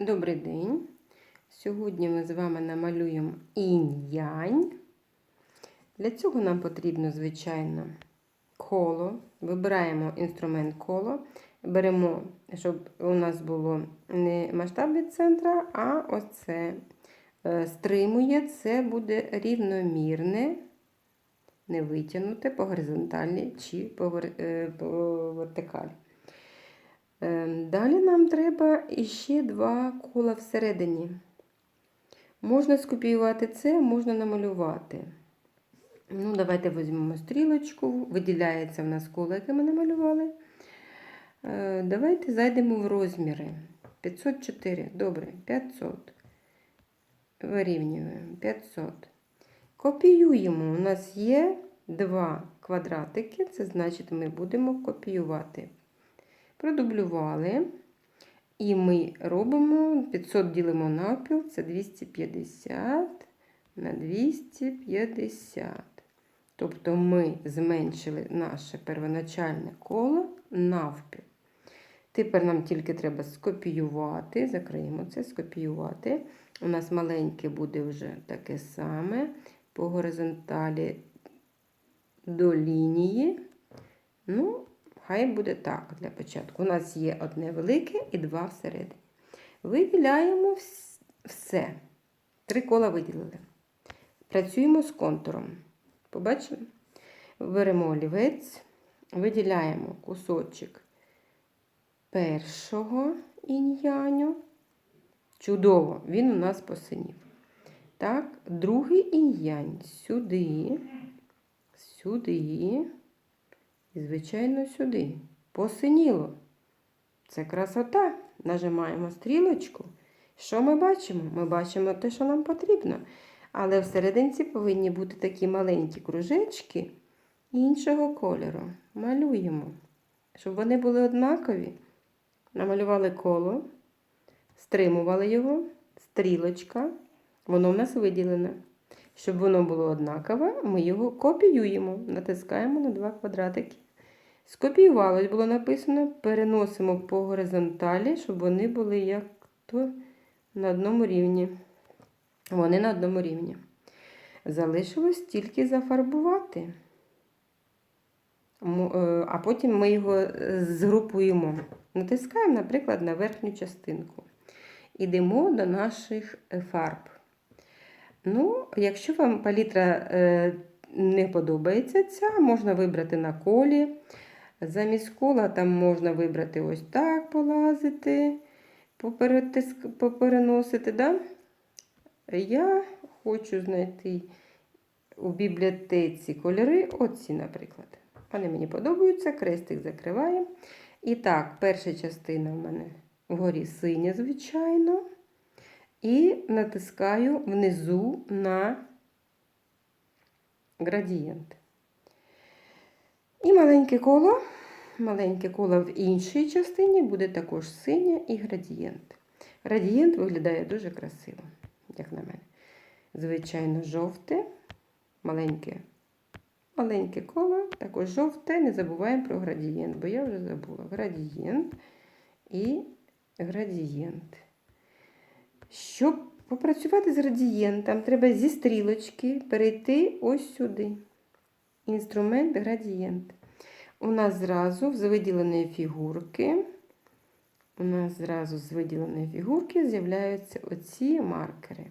Добрий день. Сьогодні ми з вами намалюємо інь-янь. Для цього нам потрібно, звичайно, коло. Вибираємо інструмент коло. Беремо, щоб у нас було не масштаб від центра, а оце е, стримує. Це буде рівномірне, не витягнуте по горизонталі чи по е, по вертикалі. Е, Далі нам треба іще два кола всередині. Можна скопіювати це, можна намалювати. Ну, давайте візьмемо стрілочку, виділяється в нас коло, яке ми намалювали. Е, Давайте зайдемо в розміри. 504, добре, 500. Вирівнюємо 500. Копіюємо. У нас є два квадратики, це значить, ми будемо копіювати. Продублювали. І ми робимо 500 ділимо навпіл, це 250 на 250. Тобто ми зменшили наше первоначальне коло навпіл. Тепер нам тільки треба скопіювати, закриємо це, скопіювати. У нас маленьке буде вже таке саме по горизонталі до лінії. Ну, Хай буде так для початку. У нас є одне велике і два всередині. Виділяємо все. Три кола виділили. Працюємо з контуром. Побачимо? Беремо олівець, виділяємо кусочок першого інь-яню. Чудово, він у нас посинів. Так, другий інь-янь сюди, сюди. І, звичайно, сюди. Посиніло. Це красота. Нажимаємо стрілочку. Що ми бачимо? Ми бачимо те, що нам потрібно. Але всерединці повинні бути такі маленькі кружечки іншого кольору. Малюємо. Щоб вони були однакові. Намалювали коло, стримували його, стрілочка. Воно в нас виділене. Щоб воно було однакове, ми його копіюємо, натискаємо на два квадратики. Скопіювалось, було написано, переносимо по горизонталі, щоб вони були як то на одному рівні. Вони на одному рівні. Залишилось тільки зафарбувати. Е, А потім ми його е, згрупуємо. Натискаємо, наприклад, на верхню частинку. Ідемо до наших е, фарб. Ну, якщо вам палітра е, не подобається ця, можна вибрати на колі. Замість кола там можна вибрати ось так полазити, попереносити. Да? Я хочу знайти у бібліотеці кольори, оці, наприклад. Вони мені подобаються, крестик закриваємо. І так, перша частина в мене вгорі синя, звичайно. І натискаю внизу на градієнт. І маленьке коло. Маленьке коло в іншій частині буде також синє і градієнт. Градієнт виглядає дуже красиво, як на мене. Звичайно, жовте, маленьке, маленьке коло, також жовте. Не забуваємо про градієнт, бо я вже забула. Градієнт і градієнт. Щоб попрацювати з градієнтом, треба зі стрілочки перейти ось сюди. Інструмент градієнт. У нас зразу з виділеної фігурки. У нас зразу з виділеної фігурки з'являються оці маркери.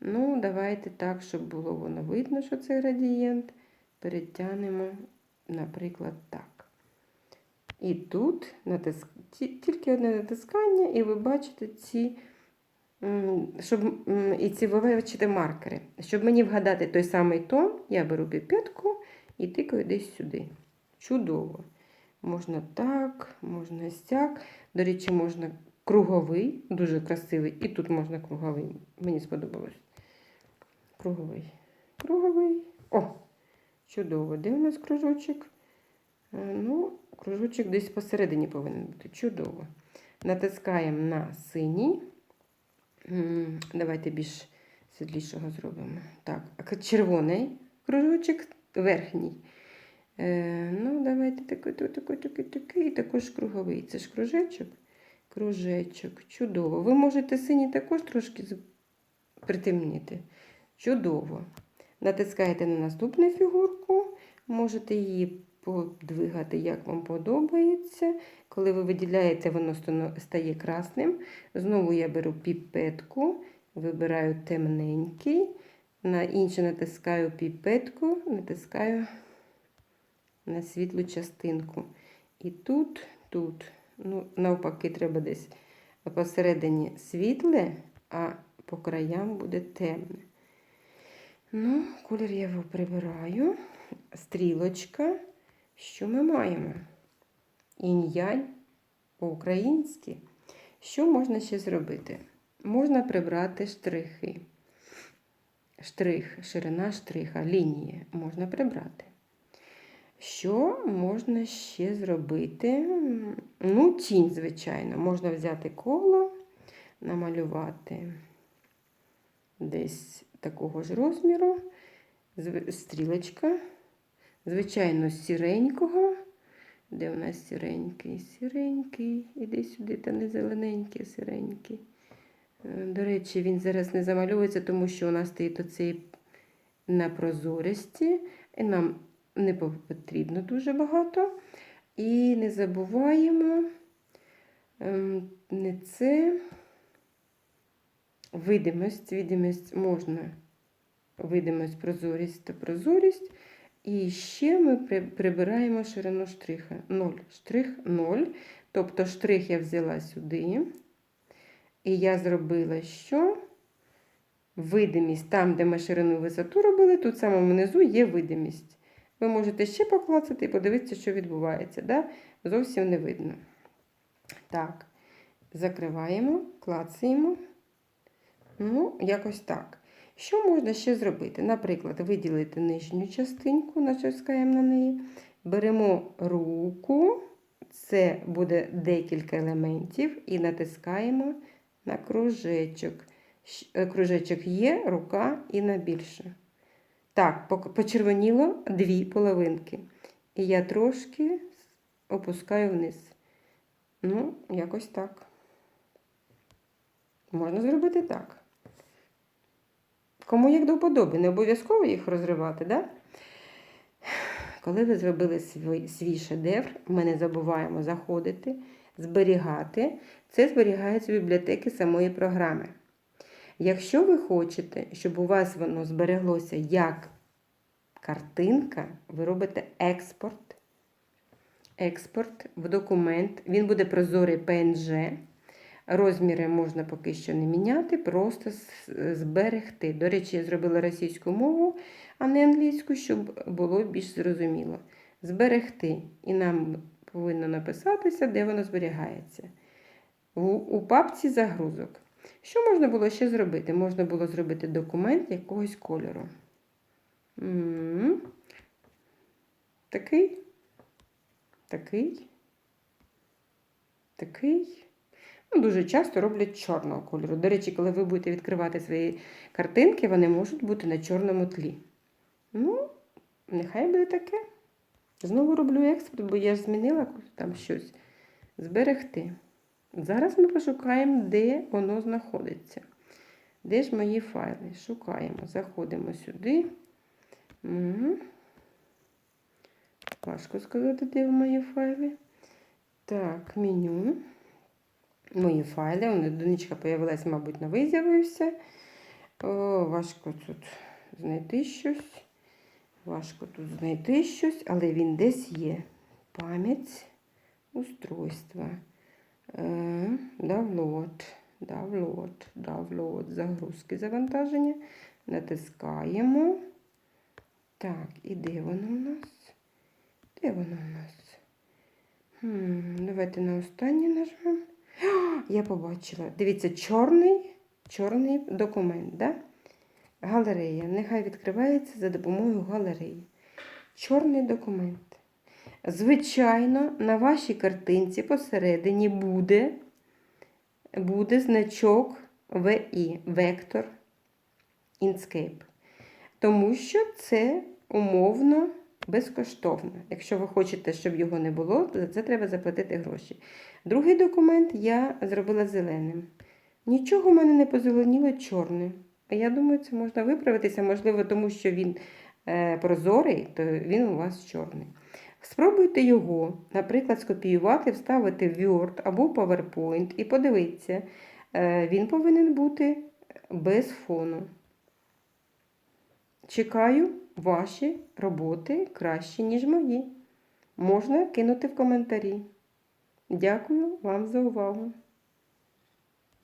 Ну, давайте так, щоб було воно видно, що це градієнт. Перетягнемо, наприклад, так. І тут натиск... тільки одне натискання, і ви бачите ці, щоб, і ці ви бачите маркери. Щоб мені вгадати той самий тон, я беру піпетку і тикаю десь сюди. Чудово. Можна так, можна сяк. До речі, можна круговий, дуже красивий. І тут можна круговий. Мені сподобалось. Круговий. Круговий. О! Чудово. Де у нас кружочок? Е, Ну, кружочок десь посередині повинен бути. Чудово. Натискаємо на синій. Давайте більш світлішого зробимо. Так, червоний кружочок верхній. Е, ну, давайте такий, такий, такий, такий, також круговий. Це ж кружечок. кружечок. Чудово. Ви можете синій також трошки притемніти. Чудово. Натискаєте на наступну фігурку, можете її подвигати, як вам подобається. Коли ви виділяєте, воно стає красним. Знову я беру піпетку, вибираю темненький, на інше натискаю піпетку, натискаю на світлу частинку. І тут, тут, ну, навпаки, треба десь посередині світле, а по краям буде темне. Ну, колір я його прибираю. Стрілочка. Що ми маємо? Інь-янь по-українськи. Що можна ще зробити? Можна прибрати штрихи. Штрих, ширина штриха, лінії можна прибрати. Що можна ще зробити? Ну, тінь, звичайно. Можна взяти коло, намалювати десь такого ж розміру, стрілочка, звичайно, сіренького. Де у нас сіренький? Сіренький. Іди сюди, та не зелененький, а сіренький. Е, До речі, він зараз не замальовується, тому що у нас стоїть оцей на прозорості, і нам не потрібно дуже багато. І не забуваємо ем, не це видимость. Видимость можна. Видимость, прозорість та прозорість. І ще ми прибираємо ширину штриха. 0. Штрих 0. Тобто штрих я взяла сюди. І я зробила що? Видимість. Там, де ми ширину і висоту робили, тут самому внизу є видимість. Ви можете ще поклацати і подивитися, що відбувається. Да? Зовсім не видно. Так, закриваємо, клацаємо. Ну, якось так. Що можна ще зробити? Наприклад, виділити нижню частинку, натискаємо на неї. Беремо руку, це буде декілька елементів, і натискаємо на кружечок. Е, Кружечок є, рука і на більше. Так, почервоніло дві половинки. І я трошки опускаю вниз. Ну, якось так. Можна зробити так. Кому як до вподоби, не обов'язково їх розривати, да? Коли ви зробили свій, свій шедевр, ми не забуваємо заходити, зберігати. Це зберігається в бібліотеки самої програми. Якщо ви хочете, щоб у вас воно збереглося як картинка, ви робите експорт. Експорт в документ. Він буде прозорий PNG. Розміри можна поки що не міняти, просто зберегти. До речі, я зробила російську мову, а не англійську, щоб було більш зрозуміло. Зберегти. І нам повинно написатися, де воно зберігається. У, папці загрузок. Що можна було ще зробити? Можна було зробити документ якогось кольору. М. Такий. Такий. Такий. Ну, дуже часто роблять чорного кольору. До речі, коли ви будете відкривати свої картинки, вони можуть бути на чорному тлі. Ну, нехай буде таке. Знову роблю експорт, бо я ж змінила там щось. Зберегти. Зараз ми пошукаємо, де воно знаходиться. Де ж мої файли? Шукаємо. Заходимо сюди. Угу. Важко сказати, де мої файли. Так, меню. Мої файли. Вони донечка появилась, мабуть, новий з'явився. Важко тут знайти щось. Важко тут знайти щось, але він десь є. Пам'ять, устройства. Е, Download, download, download, загрузки завантаження. Натискаємо. Так, і де воно у нас? Де воно у нас? Хм, давайте на останнє нажмемо. Я побачила. Дивіться, чорний, чорний документ, да? Галерея. Нехай відкривається за допомогою галереї. Чорний документ. Звичайно, на вашій картинці посередині буде, буде значок VI, Vector Inkscape. Тому що це умовно безкоштовно. Якщо ви хочете, щоб його не було, то за це треба заплатити гроші. Другий документ я зробила зеленим. Нічого в мене не позеленіло чорне. Я думаю, це можна виправитися, можливо, тому що він е, прозорий, то він у вас чорний. Спробуйте його, наприклад, скопіювати, вставити в Word або PowerPoint і подивіться, е, він повинен бути без фону. Чекаю ваші роботи кращі, ніж мої. Можна кинути в коментарі. Дякую вам за увагу.